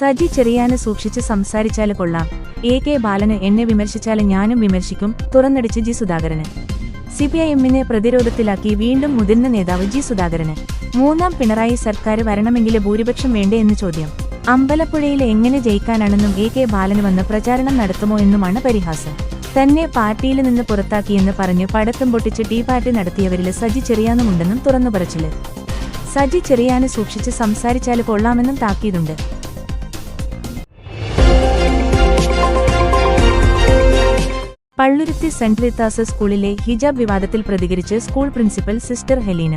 സജി ചെറിയാന് സൂക്ഷിച്ച് സംസാരിച്ചാൽ കൊള്ളാം. എ കെ ബാലന് എന്നെ വിമർശിച്ചാൽ ഞാനും വിമർശിക്കും തുറന്നടിച്ച് ജി സുധാകരന്. സിപിഐഎമ്മിനെ പ്രതിരോധത്തിലാക്കി വീണ്ടും മുതിർന്ന നേതാവ് ജി സുധാകരന്. മൂന്നാം പിണറായി സർക്കാർ വരണമെങ്കിൽ ഭൂരിപക്ഷം വേണ്ടേ എന്ന് ചോദ്യം. അമ്പലപ്പുഴയിൽ എങ്ങനെ ജയിക്കാനാണെന്നും എ കെ ബാലന് വന്ന് പ്രചാരണം നടത്തുമോ എന്നുമാണ് പരിഹാസം. തന്നെ പാർട്ടിയിൽ നിന്ന് പുറത്താക്കിയെന്ന് പറഞ്ഞ് പടക്കം പൊട്ടിച്ച് ടീ പാർട്ടി നടത്തിയവരിൽ സജി ചെറിയാനുമുണ്ടെന്നും തുറന്നു പറച്ചിൽ സജി ചെറിയാന് സൂക്ഷിച്ച് സംസാരിച്ചാൽ കൊള്ളാമെന്നും താക്കീതുണ്ട്. പള്ളുരുത്തി സെന്റ് ലിത്താസ് സ്കൂളിലെ ഹിജാബ് വിവാദത്തിൽ പ്രതികരിച്ച് സ്കൂൾ പ്രിൻസിപ്പൽ സിസ്റ്റർ ഹെലീന.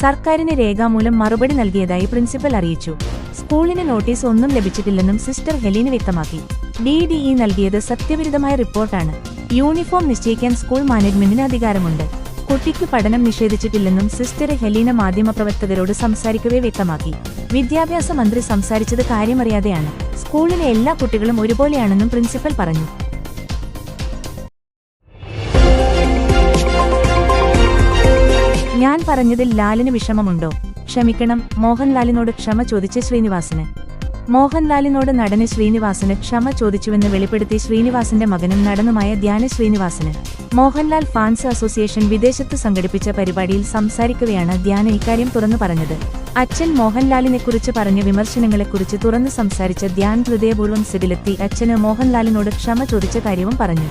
സർക്കാരിന് രേഖാമൂലം മറുപടി നൽകിയതായി പ്രിൻസിപ്പൽ അറിയിച്ചു. സ്കൂളിന് നോട്ടീസ് ഒന്നും ലഭിച്ചിട്ടില്ലെന്നും സിസ്റ്റർ ഹെലീന വ്യക്തമാക്കി. ഡി ഡി ഇ നൽകിയത് സത്യവിരുദ്ധമായ റിപ്പോർട്ടാണ്. യൂണിഫോം നിശ്ചയിക്കാൻ സ്കൂൾ മാനേജ്മെന്റിന് അധികാരമുണ്ട്. കുട്ടിക്ക് പഠനം നിഷേധിച്ചിട്ടില്ലെന്നും സിസ്റ്റർ ഹെലീന മാധ്യമപ്രവർത്തകരോട് സംസാരിക്കവേ വ്യക്തമാക്കി. വിദ്യാഭ്യാസ മന്ത്രി സംസാരിച്ചത് കാര്യമറിയാതെയാണ്. സ്കൂളിലെ എല്ലാ കുട്ടികളും ഒരുപോലെയാണെന്നും പ്രിൻസിപ്പൽ പറഞ്ഞു. ഞാൻ പറഞ്ഞതിൽ ലാലിന് വിഷമമുണ്ടോ? ക്ഷമിക്കണം മോഹൻലാലിനോട് ക്ഷമ ചോദിച്ച് ശ്രീനിവാസന്. മോഹൻലാലിനോട് നടന് ശ്രീനിവാസന് ക്ഷമ ചോദിച്ചുവെന്ന് വെളിപ്പെടുത്തി ശ്രീനിവാസന്റെ മകനും നടനുമായ ധ്യാന ശ്രീനിവാസന്. മോഹൻലാൽ ഫാൻസ് അസോസിയേഷൻ വിദേശത്ത് സംഘടിപ്പിച്ച പരിപാടിയിൽ സംസാരിക്കവെയാണ് ധ്യാന ഇക്കാര്യം തുറന്നു പറഞ്ഞത്. അച്ഛൻ മോഹൻലാലിനെക്കുറിച്ച് പറഞ്ഞ വിമർശനങ്ങളെക്കുറിച്ച് തുറന്നു സംസാരിച്ച ധ്യാൻ ഹൃദയപൂർവം സിഡിലെത്തി അച്ഛന് മോഹൻലാലിനോട് ക്ഷമ ചോദിച്ച കാര്യവും പറഞ്ഞു.